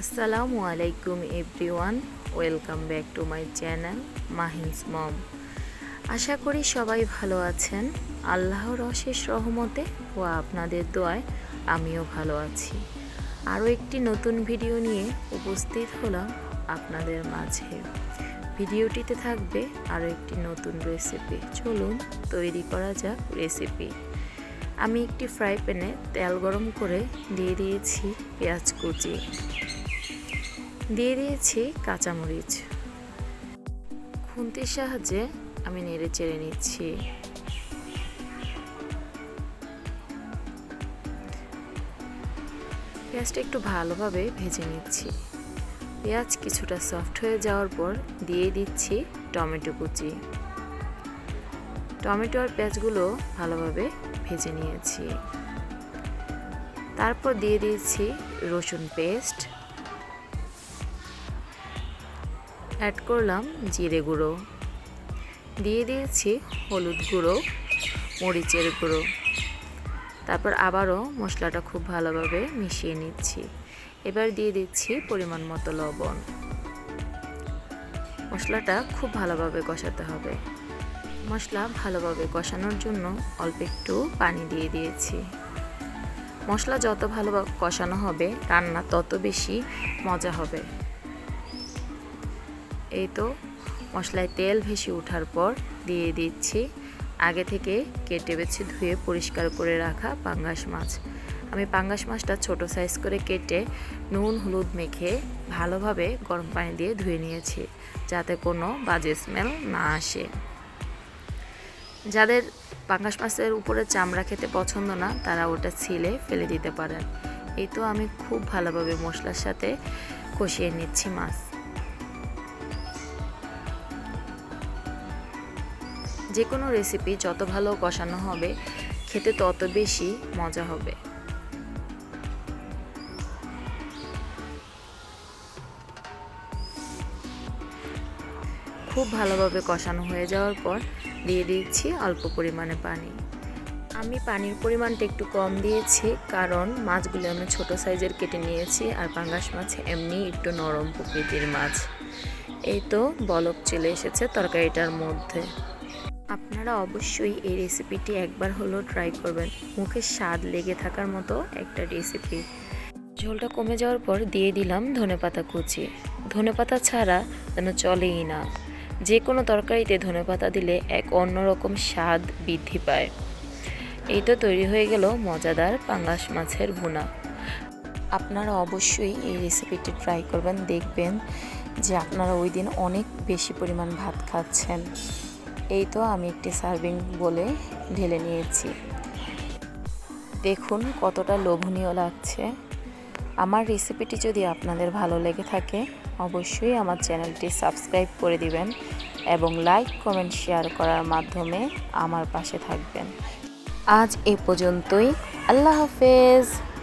আসসালামু আলাইকুম everyone, welcome back to my channel Mahin's mom. আশা করি সবাই ভালো আছেন। আল্লাহর অশেষ রহমতে ও আপনাদের দোয়ায় আমিও ভালো আছি। আরও একটি নতুন ভিডিও নিয়ে উপস্থিত হলাম আপনাদের মাঝে। ভিডিওটিতে থাকবে আরও একটি নতুন রেসিপি চলুন, তৈরি করা যাক রেসিপি আমি একটি ফ্রাই প্যানে তেল গরম করে দিয়ে দিয়েছি পেঁয়াজ কুচি। দিয়ে দিয়েছি কাঁচামরিচ। খুন্তির সাহায্যে আমি নেড়ে চেড়ে নিচ্ছি। পেঁয়াজটা একটু ভালোভাবে ভেজে নিচ্ছি। পেঁয়াজ কিছুটা সফট হয়ে যাওয়ার পর দিয়ে দিচ্ছি টমেটো কুচি। টমেটো আর পেঁয়াজগুলো ভালোভাবে ভেজে নিয়েছি। তারপর দিয়ে দিয়েছি রসুন পেস্ট। অ্যাড করলাম জিরে গুঁড়ো। দিয়ে দিয়েছি হলুদ গুঁড়ো, মরিচের গুঁড়ো। তারপর আবারও মশলাটা খুব ভালোভাবে মিশিয়ে নিচ্ছি। এবার দিয়ে দিচ্ছি পরিমাণ মতো লবণ। মশলাটা খুব ভালোভাবে কষাতে হবে। মশলা ভালোভাবে কষানোর জন্য অল্প একটু পানি দিয়ে দিয়েছি। মশলা যত ভালো কষানো হবে, রান্না তত বেশি মজা হবে। এই তো মশলায় তেল ভেসে ওঠার পর দিয়ে দিচ্ছি। আগে থেকে কেটে বেছে ধুয়ে পরিষ্কার করে রাখা পাঙ্গাস মাছ। আমি পাঙ্গাস মাছটা ছোট সাইজ করে কেটে নুন, হলুদ মেখে ভালোভাবে গরম পানি দিয়ে ধুয়ে নিয়েছি যাতে কোনো বাজে স্মেল না আসে। যাদের পাঙ্গাস মাছের উপরে চামড়া খেতে পছন্দ না, তারা ওটা ছিলে ফেলে দিতে পারেন। এই তো আমি খুব ভালোভাবে মশলার সাথে কষিয়ে নিচ্ছি মাছ। যে কোনো রেসিপি যত ভালো কষানো হবে, খেতে তত বেশি মজা হবে। খুব ভালোভাবে কষানো হয়ে যাওয়ার পর দিয়ে দিচ্ছি অল্প পরিমাণে পানি। আমি পানির পরিমাণটা একটু কম দিয়েছি, কারণ মাছগুলো আমি ছোট সাইজের কেটে নিয়েছি আর পাঙ্গাস মাছ এমনি একটু নরম প্রকৃতির মাছ। এই তো বলক চলে এসেছে তরকারিটার মধ্যে। আপনারা অবশ্যই এই রেসিপিটি একবার হলেও ট্রাই করবেন। মুখে স্বাদ লেগে থাকার মতো একটা রেসিপি ঝোলটা কমে যাওয়ার পর দিয়ে দিলাম ধনেপাতা কুচি। ধনেপাতা ছাড়া যেন চলেই না। যে কোনো তরকারিতে ধনেপাতা দিলে এক অন্যরকম স্বাদ বৃদ্ধি পায়। এই তো তৈরি হয়ে গেল মজাদার পাঙ্গাস মাছের ভুনা। আপনারা অবশ্যই এই রেসিপিটি ট্রাই করবেন। দেখবেন যে আপনারা ওই দিন অনেক বেশি পরিমাণ ভাত খাচ্ছেন। এই তো আমি একটি সার্ভিং বলে ঢেলে নিয়েছি। দেখুন কতটা লোভনীয় লাগছে। আমার রেসিপিটি যদি আপনাদের ভালো লেগে থাকে, অবশ্যই আমার চ্যানেলটি সাবস্ক্রাইব করে দিবেন এবং লাইক, কমেন্ট, শেয়ার করার মাধ্যমে আমার পাশে থাকবেন। আজ এ পর্যন্তই। আল্লাহ হাফেজ।